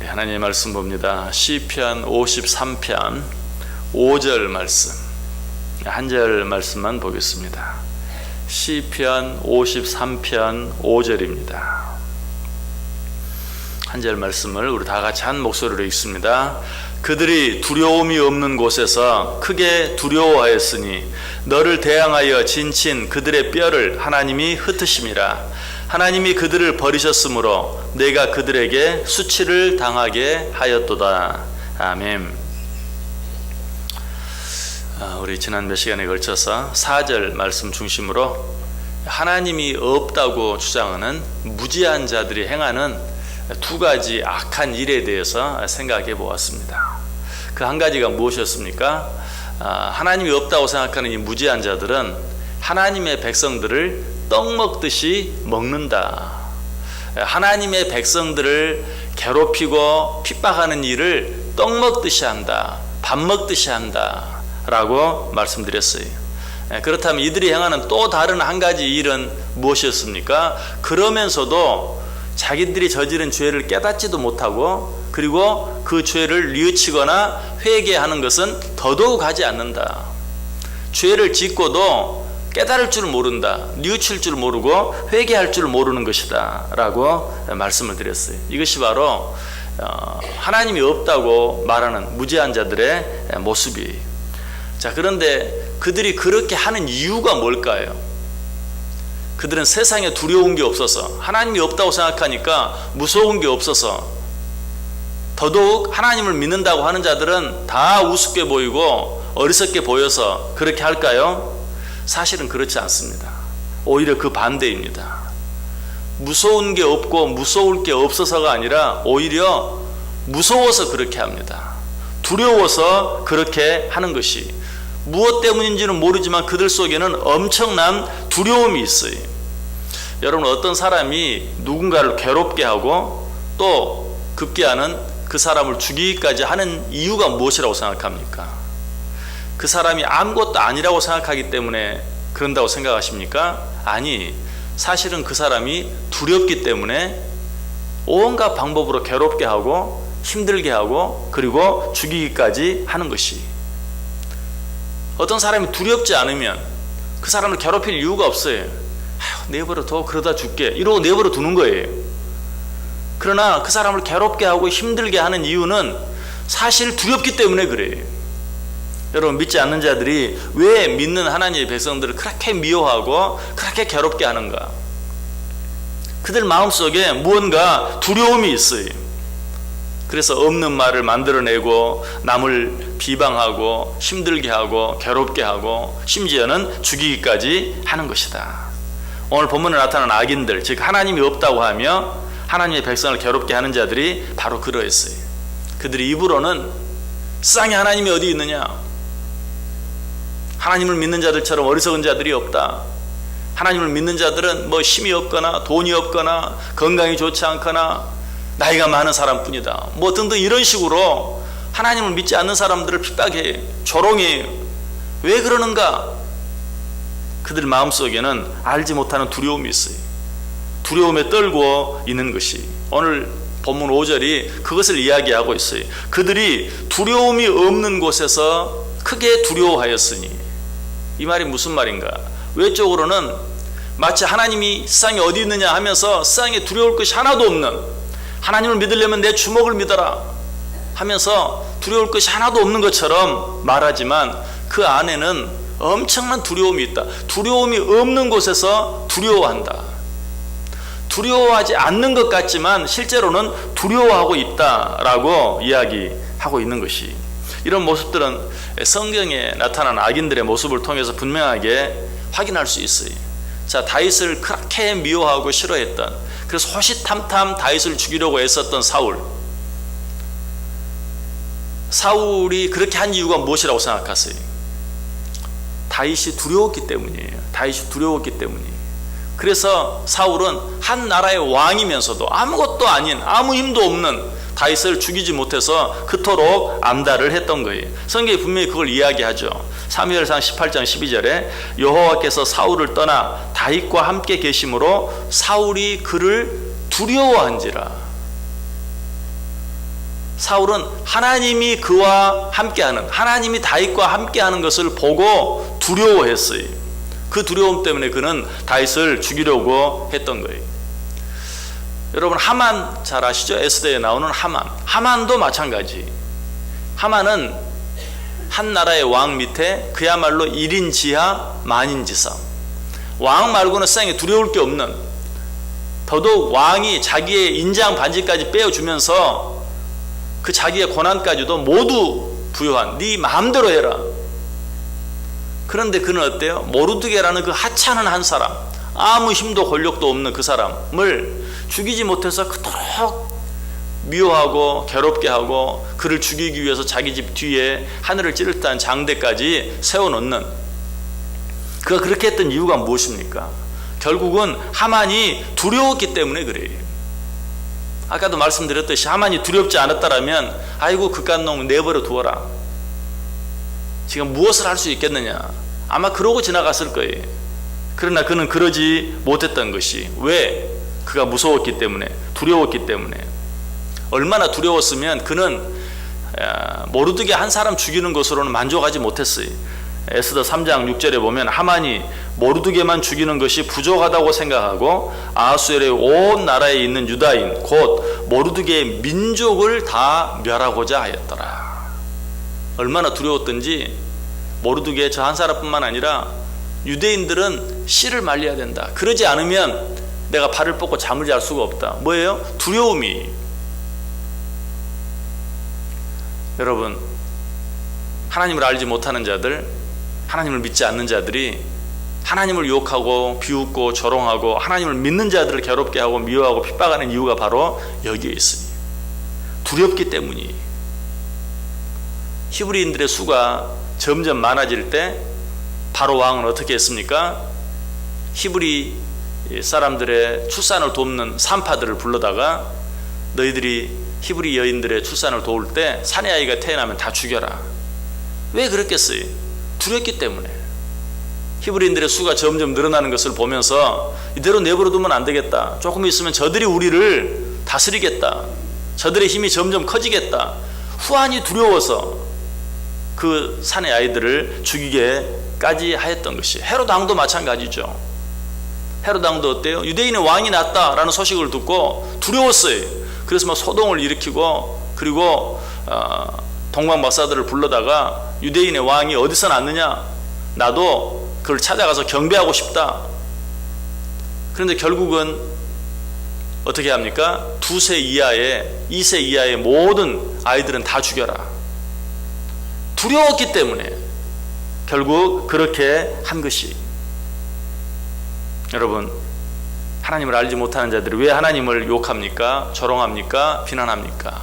우리 하나님의 말씀 봅니다. 시편 53편 5절 말씀. 한 절 말씀만 보겠습니다. 시편 53편 5절입니다. 한 절 말씀을 우리 다 같이 한 목소리로 읽습니다. 그들이 두려움이 없는 곳에서 크게 두려워하였으니 너를 대항하여 진친 그들의 뼈를 하나님이 흩으심이라 하나님이 그들을 버리셨으므로 내가 그들에게 수치를 당하게 하였도다. 아멘. 아, 우리 지난 몇 시간에 걸쳐서 4절 말씀 중심으로 하나님이 없다고 주장하는 무지한 자들이 행하는 두 가지 악한 일에 대해서 생각해 보았습니다. 그 한 가지가 무엇이었습니까? 아, 하나님이 없다고 생각하는 이 무지한 자들은 하나님의 백성들을 떡 먹듯이 먹는다. 하나님의 백성들을 괴롭히고 핍박하는 일을 떡 먹듯이 한다. 밥 먹듯이 한다. 라고 말씀드렸어요. 그렇다면 이들이 행하는 또 다른 한 가지 일은 무엇이었습니까? 그러면서도 자기들이 저지른 죄를 깨닫지도 못하고 그리고 그 죄를 뉘우치거나 회개하는 것은 더더욱 하지 않는다. 죄를 짓고도 깨달을 줄 모른다. 뉘우칠 줄 모르고 회개할 줄 모르는 것이다. 라고 말씀을 드렸어요. 이것이 바로 어, 하나님이 없다고 말하는 무지한 자들의 모습이에요. 자, 그런데 그들이 그렇게 하는 이유가 뭘까요? 그들은 세상에 두려운 게 없어서 하나님이 없다고 생각하니까 무서운 게 없어서 더더욱 하나님을 믿는다고 하는 자들은 다 우습게 보이고 어리석게 보여서 그렇게 할까요? 사실은 그렇지 않습니다. 오히려 그 반대입니다. 무서운 게 없고 무서울 게 없어서가 아니라 오히려 무서워서 그렇게 합니다. 두려워서 그렇게 하는 것이 무엇 때문인지는 모르지만 그들 속에는 엄청난 두려움이 있어요. 여러분 어떤 사람이 누군가를 괴롭게 하고 또 급기야는 그 사람을 죽이기까지 하는 이유가 무엇이라고 생각합니까? 그 사람이 아무것도 아니라고 생각하기 때문에 그런다고 생각하십니까? 아니, 사실은 그 사람이 두렵기 때문에 온갖 방법으로 괴롭게 하고 힘들게 하고 그리고 죽이기까지 하는 것이 어떤 사람이 두렵지 않으면 그 사람을 괴롭힐 이유가 없어요. 내버려 둬 그러다 죽게 이러고 내버려 두는 거예요. 그러나 그 사람을 괴롭게 하고 힘들게 하는 이유는 사실 두렵기 때문에 그래요. 여러분 믿지 않는 자들이 왜 믿는 하나님의 백성들을 그렇게 미워하고 그렇게 괴롭게 하는가? 그들 마음속에 무언가 두려움이 있어요. 그래서 없는 말을 만들어내고 남을 비방하고 힘들게 하고 괴롭게 하고 심지어는 죽이기까지 하는 것이다. 오늘 본문에 나타난 악인들, 즉 하나님이 없다고 하며 하나님의 백성을 괴롭게 하는 자들이 바로 그러했어요. 그들이 입으로는 세상에 하나님이 어디 있느냐? 하나님을 믿는 자들처럼 어리석은 자들이 없다. 하나님을 믿는 자들은 뭐 힘이 없거나 돈이 없거나 건강이 좋지 않거나 나이가 많은 사람뿐이다. 뭐 등등 이런 식으로 하나님을 믿지 않는 사람들을 핍박해 조롱해 왜 그러는가? 그들 마음속에는 알지 못하는 두려움이 있어요. 두려움에 떨고 있는 것이 오늘 본문 5절이 그것을 이야기하고 있어요. 그들이 두려움이 없는 곳에서 크게 두려워하였으니 이 말이 무슨 말인가? 외적으로는 마치 하나님이 세상에 어디 있느냐 하면서 세상에 두려울 것이 하나도 없는 하나님을 믿으려면 내 주먹을 믿어라 하면서 두려울 것이 하나도 없는 것처럼 말하지만 그 안에는 엄청난 두려움이 있다. 두려움이 없는 곳에서 두려워한다. 두려워하지 않는 것 같지만 실제로는 두려워하고 있다라고 이야기하고 있는 것이 이런 모습들은 성경에 나타난 악인들의 모습을 통해서 분명하게 확인할 수 있어요. 자, 다윗을 그렇게 미워하고 싫어했던 그래서 호시탐탐 다윗을 죽이려고 애썼던 사울. 사울이 그렇게 한 이유가 무엇이라고 생각하세요? 다윗이 두려웠기 때문이에요. 다윗이 두려웠기 때문이에요. 그래서 사울은 한 나라의 왕이면서도 아무것도 아닌 아무 힘도 없는 다윗을 죽이지 못해서 그토록 암달을 했던 거예요. 성경이 분명히 그걸 이야기하죠. 사무엘상 18장 12절에 여호와께서 사울을 떠나 다윗과 함께 계심으로 사울이 그를 두려워한지라. 사울은 하나님이 그와 함께하는 하나님이 다윗과 함께하는 것을 보고 두려워했어요. 그 두려움 때문에 그는 다윗을 죽이려고 했던 거예요. 여러분 하만 잘 아시죠? 에스더에 나오는 하만. 하만도 마찬가지. 하만은 한 나라의 왕 밑에 그야말로 1인 지하 만인 지상. 왕 말고는 세상에 두려울 게 없는 더더욱 왕이 자기의 인장 반지까지 빼어주면서 그 자기의 권한까지도 모두 부여한 네 마음대로 해라. 그런데 그는 어때요? 모르드게라는 그 하찮은 한 사람, 아무 힘도 권력도 없는 그 사람을 죽이지 못해서 그토록 미워하고 괴롭게 하고 그를 죽이기 위해서 자기 집 뒤에 하늘을 찌를 듯한 장대까지 세워놓는 그가 그렇게 했던 이유가 무엇입니까? 결국은 하만이 두려웠기 때문에 그래요. 아까도 말씀드렸듯이 하만이 두렵지 않았다라면 아이고 그깟 놈 내버려 두어라. 지금 무엇을 할 수 있겠느냐? 아마 그러고 지나갔을 거예요. 그러나 그는 그러지 못했던 것이 왜? 그가 무서웠기 때문에 두려웠기 때문에 얼마나 두려웠으면 그는 모르드게 한 사람 죽이는 것으로는 만족하지 못했어요. 에스더 3장 6절에 보면 하만이 모르드게만 죽이는 것이 부족하다고 생각하고 아수엘의 온 나라에 있는 유다인 곧 모르드게의 민족을 다 멸하고자 하였더라. 얼마나 두려웠던지 모르드게 저 한 사람뿐만 아니라 유대인들은 씨를 말려야 된다. 그러지 않으면 내가 발을 뻗고 잠을 잘 수가 없다. 뭐예요? 두려움이. 여러분, 하나님을 알지 못하는 자들, 하나님을 믿지 않는 자들이 하나님을 유혹하고 비웃고 조롱하고 하나님을 믿는 자들을 괴롭게 하고 미워하고 핍박하는 이유가 바로 여기에 있으니 두렵기 때문이 히브리인들의 수가 점점 많아질 때 바로 왕은 어떻게 했습니까? 히브리 사람들의 출산을 돕는 산파들을 불러다가 너희들이 히브리 여인들의 출산을 도울 때 사내 아이가 태어나면 다 죽여라. 왜 그랬겠어요? 두렵기 때문에. 히브리인들의 수가 점점 늘어나는 것을 보면서 이대로 내버려 두면 안 되겠다. 조금 있으면 저들이 우리를 다스리겠다. 저들의 힘이 점점 커지겠다. 후한이 두려워서 그 사내 아이들을 죽이게까지 하였던 것이 헤롯 왕도 마찬가지죠. 헤롯 왕도 어때요? 유대인의 왕이 났다라는 소식을 듣고 두려웠어요. 그래서 막 소동을 일으키고 그리고 어, 동방 박사들을 불러다가 유대인의 왕이 어디서 났느냐? 나도 그걸 찾아가서 경배하고 싶다. 그런데 결국은 어떻게 합니까? 두세 이하의, 이세 이하의 모든 아이들은 다 죽여라. 두려웠기 때문에 결국 그렇게 한 것이. 여러분, 하나님을 알지 못하는 자들이 왜 하나님을 욕합니까? 조롱합니까? 비난합니까?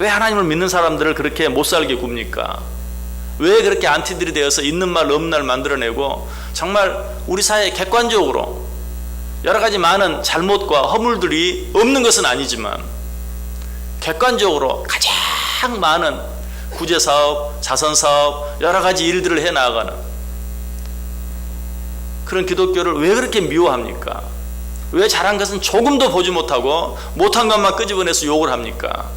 왜 하나님을 믿는 사람들을 그렇게 못 살게 굽니까? 왜 그렇게 안티들이 되어서 있는 말 없는 말 만들어내고 정말 우리 사회에 객관적으로 여러 가지 많은 잘못과 허물들이 없는 것은 아니지만 객관적으로 가장 많은 구제 사업, 자선 사업 여러 가지 일들을 해 나가는 그런 기독교를 왜 그렇게 미워합니까? 왜 잘한 것은 조금도 보지 못하고 못한 것만 끄집어내서 욕을 합니까?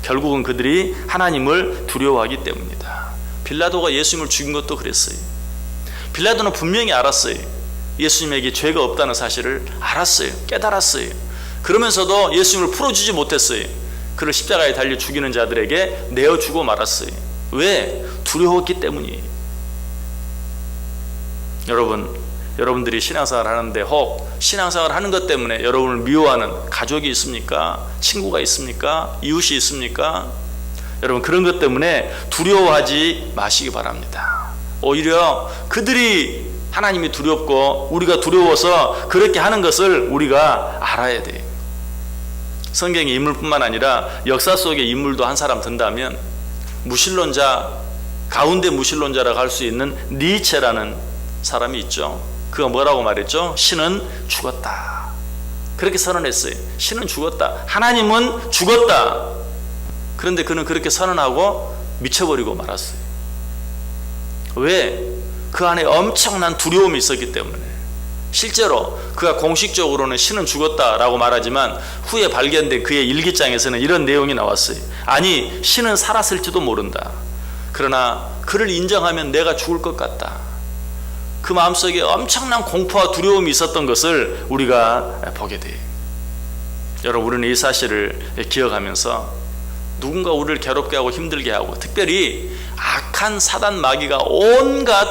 결국은 그들이 하나님을 두려워하기 때문이다. 빌라도가 예수님을 죽인 것도 그랬어요. 빌라도는 분명히 알았어요. 예수님에게 죄가 없다는 사실을 알았어요. 깨달았어요. 그러면서도 예수님을 풀어주지 못했어요. 그를 십자가에 달려 죽이는 자들에게 내어주고 말았어요. 왜? 두려웠기 때문이에요. 여러분, 여러분들이 신앙생활 하는데 혹 신앙생활 하는 것 때문에 여러분을 미워하는 가족이 있습니까? 친구가 있습니까? 이웃이 있습니까? 여러분 그런 것 때문에 두려워하지 마시기 바랍니다. 오히려 그들이 하나님이 두렵고 우리가 두려워서 그렇게 하는 것을 우리가 알아야 돼요. 성경의 인물뿐만 아니라 역사 속의 인물도 한 사람 든다면 무신론자 가운데 무신론자라고 할 수 있는 니체라는 사람이 있죠. 그가 뭐라고 말했죠? 신은 죽었다. 그렇게 선언했어요. 신은 죽었다. 하나님은 죽었다. 그런데 그는 그렇게 선언하고 미쳐버리고 말았어요. 왜? 그 안에 엄청난 두려움이 있었기 때문에. 실제로 그가 공식적으로는 신은 죽었다라고 말하지만 후에 발견된 그의 일기장에서는 이런 내용이 나왔어요. 아니, 신은 살았을지도 모른다. 그러나 그를 인정하면 내가 죽을 것 같다. 그 마음속에 엄청난 공포와 두려움이 있었던 것을 우리가 보게 돼요. 여러분, 우리는 이 사실을 기억하면서 누군가 우리를 괴롭게 하고 힘들게 하고 특별히 악한 사단 마귀가 온갖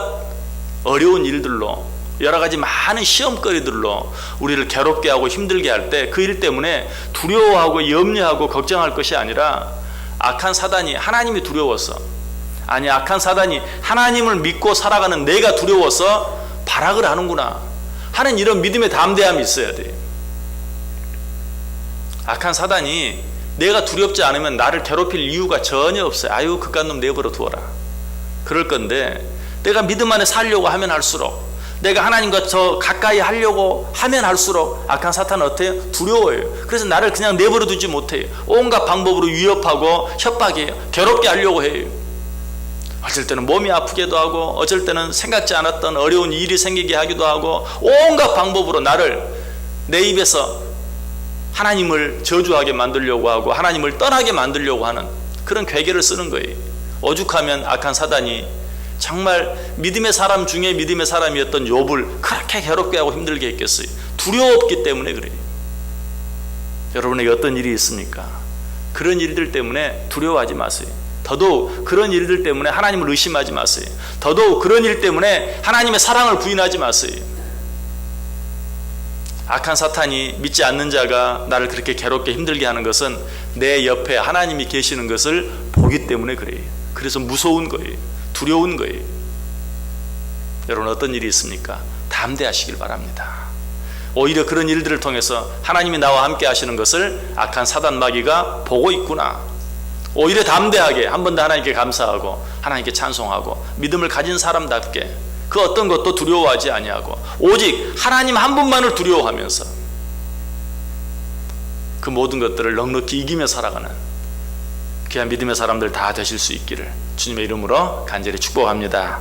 어려운 일들로 여러 가지 많은 시험거리들로 우리를 괴롭게 하고 힘들게 할 때 그 일 때문에 두려워하고 염려하고 걱정할 것이 아니라 악한 사단이 하나님이 두려워서 아니 악한 사단이 하나님을 믿고 살아가는 내가 두려워서 발악을 하는구나 하는 이런 믿음의 담대함이 있어야 돼요. 악한 사단이 내가 두렵지 않으면 나를 괴롭힐 이유가 전혀 없어요. 아유 그깟 놈 내버려 두어라. 그럴 건데 내가 믿음 안에 살려고 하면 할수록 내가 하나님과 더 가까이 하려고 하면 할수록 악한 사탄은 어때요? 두려워요. 그래서 나를 그냥 내버려 두지 못해요. 온갖 방법으로 위협하고 협박해요. 괴롭게 하려고 해요. 어쩔 때는 몸이 아프기도 하고 어쩔 때는 생각지 않았던 어려운 일이 생기게 하기도 하고 온갖 방법으로 나를 내 입에서 하나님을 저주하게 만들려고 하고 하나님을 떠나게 만들려고 하는 그런 괴계를 쓰는 거예요. 오죽하면 악한 사단이 정말 믿음의 사람 중에 믿음의 사람이었던 욥을 그렇게 괴롭게 하고 힘들게 했겠어요. 두려웠기 때문에 그래요. 여러분에게 어떤 일이 있습니까? 그런 일들 때문에 두려워하지 마세요. 더더욱 그런 일들 때문에 하나님을 의심하지 마세요. 더더욱 그런 일 때문에 하나님의 사랑을 부인하지 마세요. 악한 사탄이 믿지 않는 자가 나를 그렇게 괴롭게 힘들게 하는 것은 내 옆에 하나님이 계시는 것을 보기 때문에 그래요. 그래서 무서운 거예요. 두려운 거예요. 여러분 어떤 일이 있습니까? 담대하시길 바랍니다. 오히려 그런 일들을 통해서 하나님이 나와 함께 하시는 것을 악한 사단 마귀가 보고 있구나. 오히려 담대하게 한 번 더 하나님께 감사하고 하나님께 찬송하고 믿음을 가진 사람답게 그 어떤 것도 두려워하지 아니하고 오직 하나님 한 분만을 두려워하면서 그 모든 것들을 넉넉히 이기며 살아가는 귀한 믿음의 사람들 다 되실 수 있기를 주님의 이름으로 간절히 축복합니다.